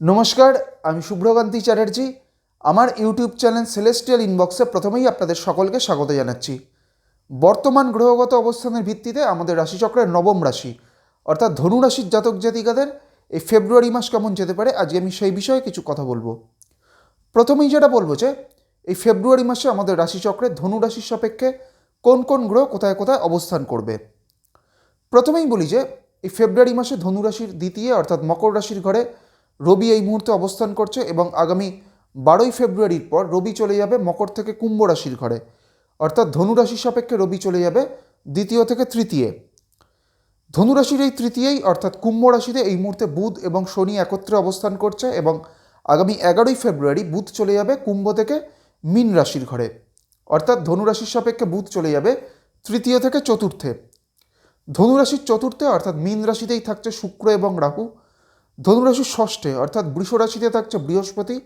নমস্কার, আমি শুভ্রকান্তি চ্যাটার্জি। আমার ইউটিউব চ্যানেল সেলেস্টিয়াল ইনবক্সে প্রথমেই আপনাদের সকলকে স্বাগত জানাচ্ছি। বর্তমান গ্রহগত অবস্থানের ভিত্তিতে আমাদের রাশিচক্রের নবম রাশি, অর্থাৎ ধনু রাশির জাতক জাতিকাদের এই ফেব্রুয়ারি মাস কেমন যেতে পারে আজকে আমি সেই বিষয়ে কিছু কথা বলব। প্রথমেই যেটা বলব যে, এই ফেব্রুয়ারি মাসে আমাদের রাশিচক্রের ধনু রাশির সাপেক্ষে কোন কোন গ্রহ কোথায় কোথায় অবস্থান করবে। প্রথমেই বলি যে, এই ফেব্রুয়ারি মাসে ধনু রাশির দ্বিতীয় অর্থাৎ মকর রাশির ঘরে রবি এই মুহূর্তে অবস্থান করছে এবং আগামী বারোই ফেব্রুয়ারির পর রবি চলে যাবে মকর থেকে কুম্ভ রাশির ঘরে। অর্থাৎ ধনুরাশির সাপেক্ষে রবি চলে যাবে দ্বিতীয় থেকে তৃতীয়। ধনুরাশির এই তৃতীয়ই, অর্থাৎ কুম্ভ রাশিতে এই মুহূর্তে বুধ এবং শনি একত্রে অবস্থান করছে এবং আগামী এগারোই ফেব্রুয়ারি বুধ চলে যাবে কুম্ভ থেকে মীন রাশির ঘরে। অর্থাৎ ধনুরাশির সাপেক্ষে বুধ চলে যাবে তৃতীয় থেকে চতুর্থে। ধনুরাশির চতুর্থে, অর্থাৎ মীন রাশিতেই থাকছে শুক্র এবং রাহু। ধনুরাশির ষষ্ঠে, অর্থাৎ বৃষ রাশিতে থাকছে বৃহস্পতি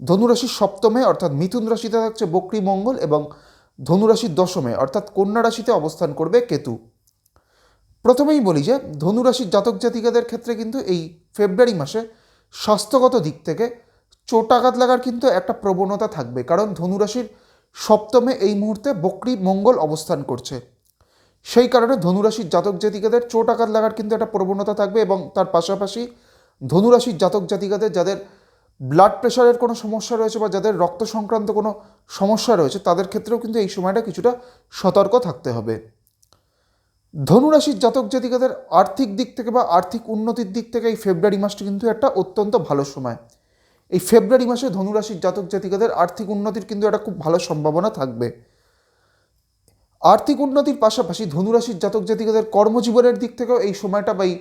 ধনুরাশির সপ্তমে, অর্থাৎ মিথুন রাশিতে থাকছে বক্রী মঙ্গল এবং ধনুরাশির দশমে, অর্থাৎ কন্যা রাশিতে অবস্থান করবে কেতু। প্রথমেই বলি যে, ধনুরাশির জাতক জাতিকাদের ক্ষেত্রে কিন্তু এই ফেব্রুয়ারি মাসে স্বাস্থ্যগত দিক থেকে চোটাঘাত লাগার কিন্তু একটা প্রবণতা থাকবে, কারণ ধনুরাশির সপ্তমে এই মুহূর্তে বক্রী মঙ্গল অবস্থান করছে। সেই কারণে ধনুরাশির জাতক জাতিকাদের চোট আঘাত লাগার কিন্তু একটা প্রবণতা থাকবে এবং তার পাশাপাশি ধনুরাশির জাতক জাতিকাদের যাদের ব্লাড প্রেশারের কোনো সমস্যা রয়েছে বা যাদের রক্ত সংক্রান্ত কোনো সমস্যা রয়েছে, তাদের ক্ষেত্রেও কিন্তু এই সময়টা কিছুটা সতর্ক থাকতে হবে। ধনুরাশির জাতক জাতিকাদের আর্থিক দিক থেকে বা আর্থিক উন্নতির দিক থেকে এই ফেব্রুয়ারি মাসটি কিন্তু একটা অত্যন্ত ভালো সময়। এই ফেব্রুয়ারি মাসে ধনুরাশির জাতক জাতিকাদের আর্থিক উন্নতির কিন্তু একটা খুব ভালো সম্ভাবনা থাকবে। আর্থিক উন্নতির পাশাপাশি ধনুরাশির জাতক জাতিকাদের কর্মজীবনের দিক থেকেও এই সময়টা বা এই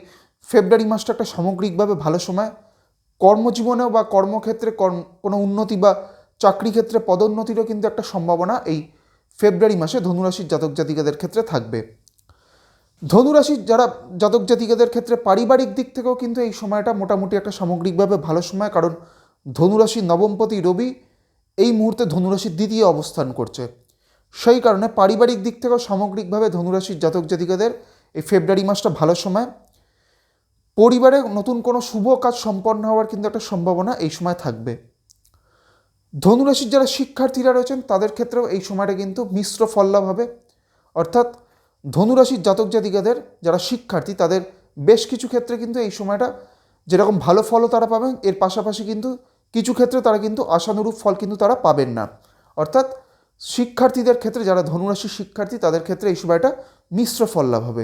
ফেব্রুয়ারি মাসটা একটা সামগ্রিকভাবে ভালো সময়। কর্মজীবনেও বা কর্মক্ষেত্রে কর্ম, কোনো উন্নতি বা চাকরি ক্ষেত্রে পদোন্নতিরও কিন্তু একটা সম্ভাবনা এই ফেব্রুয়ারি মাসে ধনুরাশির জাতক জাতিকাদের ক্ষেত্রে থাকবে। ধনুরাশির যারা জাতক জাতিকাদের ক্ষেত্রে পারিবারিক দিক থেকেও কিন্তু এই সময়টা মোটামুটি একটা সামগ্রিকভাবে ভালো সময়, কারণ ধনুরাশির নবমপতি রবি এই মুহূর্তে ধনুরাশির দ্বিতীয় অবস্থান করছে। সেই কারণে পারিবারিক দিক থেকেও সামগ্রিকভাবে ধনুরাশির জাতক জাতিকাদের এই ফেব্রুয়ারি মাসটা ভালো সময়। পরিবারে নতুন কোনো শুভ কাজ সম্পন্ন হওয়ার কিন্তু একটা সম্ভাবনা এই সময় থাকবে। ধনুরাশির যারা শিক্ষার্থীরা রয়েছেন, তাদের ক্ষেত্রেও এই সময়টা কিন্তু মিশ্র ফললাভ হবে। অর্থাৎ ধনুরাশির জাতক জাতিকাদের যারা শিক্ষার্থী, তাদের বেশ কিছু ক্ষেত্রে কিন্তু এই সময়টা যেরকম ভালো ফলও তারা পাবেন, এর পাশাপাশি কিন্তু কিছু ক্ষেত্রে তারা কিন্তু আশানুরূপ ফল কিন্তু তারা পাবেন না। অর্থাৎ শিক্ষার্থীদের ক্ষেত্রে, যারা ধনুরাশির শিক্ষার্থী, তাদের ক্ষেত্রে এই সময়টা মিশ্র ফল লাভ হবে।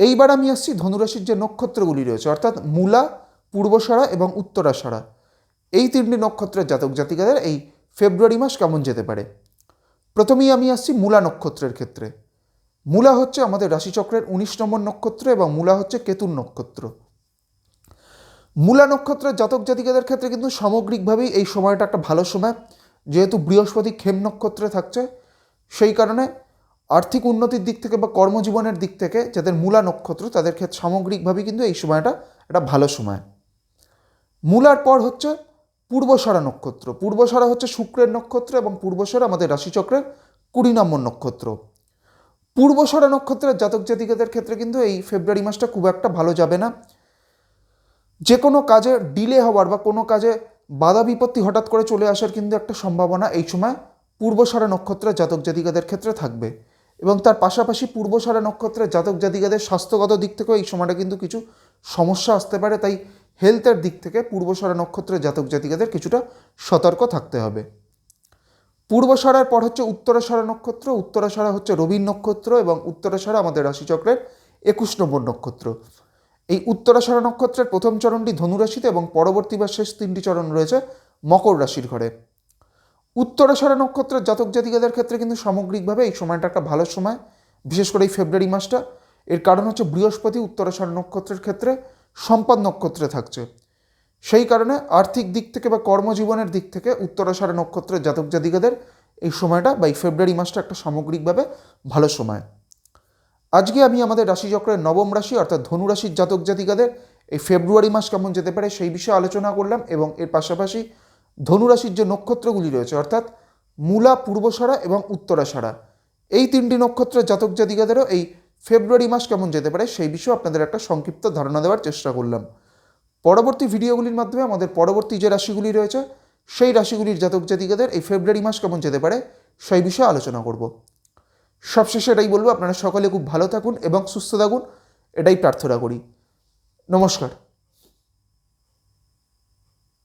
এইবার আমি আসছি ধনুরাশির যে নক্ষত্রগুলি রয়েছে, অর্থাৎ মূলা পূর্বসারা এবং উত্তরাসারা এই তিনটি নক্ষত্রের জাতক জাতিকাদের এই ফেব্রুয়ারি মাস কেমন যেতে পারে? প্রথমেই আমি আসছি মূলা নক্ষত্রের ক্ষেত্রে। মূলা হচ্ছে আমাদের রাশিচক্রের উনিশ নম্বর নক্ষত্র এবং মূলা হচ্ছে কেতুর নক্ষত্র। মূলা নক্ষত্রের জাতক জাতিকাদের ক্ষেত্রে কিন্তু সামগ্রিকভাবেই এই সময়টা একটা ভালো সময়। যেহেতু বৃহস্পতি খেম নক্ষত্রে থাকছে, সেই কারণে আর্থিক উন্নতির দিক থেকে বা কর্মজীবনের দিক থেকে যাদের মূলা নক্ষত্র, তাদের ক্ষেত্রে সামগ্রিকভাবে কিন্তু এই সময়টা একটা ভালো সময়। মূলার পর হচ্ছে পূর্বসরা নক্ষত্র। পূর্বসরা হচ্ছে শুক্রের নক্ষত্র এবং পূর্বসরা আমাদের রাশিচক্রের কুড়ি নম্বর নক্ষত্র। পূর্বসরা নক্ষত্রের জাতক জাতিকাদের ক্ষেত্রে কিন্তু এই ফেব্রুয়ারি মাসটা খুব একটা ভালো যাবে না। যে কোনো কাজে ডিলে হওয়ার বা কোনো কাজে বাধা বিপত্তি হঠাৎ করে চলে আসার কিন্তু একটা সম্ভাবনা এই সময় পূর্বসারা নক্ষত্রের জাতক জাতিকাদের ক্ষেত্রে থাকবে। এবং তার পাশাপাশি পূর্বসারা নক্ষত্রের জাতক জাতিকাদের স্বাস্থ্যগত দিক থেকেও এই সময়টা কিন্তু কিছু সমস্যা আসতে পারে। তাই হেলথের দিক থেকে পূর্বসারা নক্ষত্রের জাতক জাতিকাদের কিছুটা সতর্ক থাকতে হবে। পূর্বসারার পর হচ্ছে উত্তরাসারা নক্ষত্র উত্তরাসারা হচ্ছে রবীন নক্ষত্র এবং উত্তরাসারা আমাদের রাশিচক্রের একুশ নম্বর নক্ষত্র। এই উত্তরাসারা নক্ষত্রের প্রথম চরণটি ধনুরাশিতে এবং পরবর্তী বা শেষ তিনটি চরণ রয়েছে মকর রাশির ঘরে। উত্তরাসারা নক্ষত্রের জাতক জাতিকাদের ক্ষেত্রে কিন্তু সামগ্রিকভাবে এই সময়টা একটা ভালো সময়, বিশেষ করে এই ফেব্রুয়ারি মাসটা। এর কারণ হচ্ছে বৃহস্পতি উত্তরাসারা নক্ষত্রের ক্ষেত্রে সম্পদ নক্ষত্রে থাকছে। সেই কারণে আর্থিক দিক থেকে বা কর্মজীবনের দিক থেকে উত্তরাসারা নক্ষত্রের জাতক জাতিকাদের এই সময়টা বা এই ফেব্রুয়ারি মাসটা একটা সামগ্রিকভাবে ভালো সময়। আজকে আমি আমাদের রাশিচক্রের নবম রাশি অর্থাৎ ধনুরাশির জাতক জাতিকাদের এই ফেব্রুয়ারি মাস কেমন যেতে পারে সেই বিষয়ে আলোচনা করলাম এবং এর পাশাপাশি ধনুরাশির যে নক্ষত্রগুলি রয়েছে, অর্থাৎ মূলা পূর্বসারা এবং উত্তরাসারা এই তিনটি নক্ষত্রের জাতক জাতিকাদেরও এই ফেব্রুয়ারি মাস কেমন যেতে পারে সেই বিষয়ে আপনাদের একটা সংক্ষিপ্ত ধারণা দেওয়ার চেষ্টা করলাম। পরবর্তী ভিডিওগুলির মাধ্যমে আমাদের পরবর্তী যে রাশিগুলি রয়েছে, সেই রাশিগুলির জাতক জাতিকাদের এই ফেব্রুয়ারি মাস কেমন যেতে পারে সেই বিষয়ে আলোচনা করব। সবশেষে এটাই বলব, আপনারা সকলে খুব ভালো থাকুন এবং সুস্থ থাকুন, এটাই প্রার্থনা করি। নমস্কার।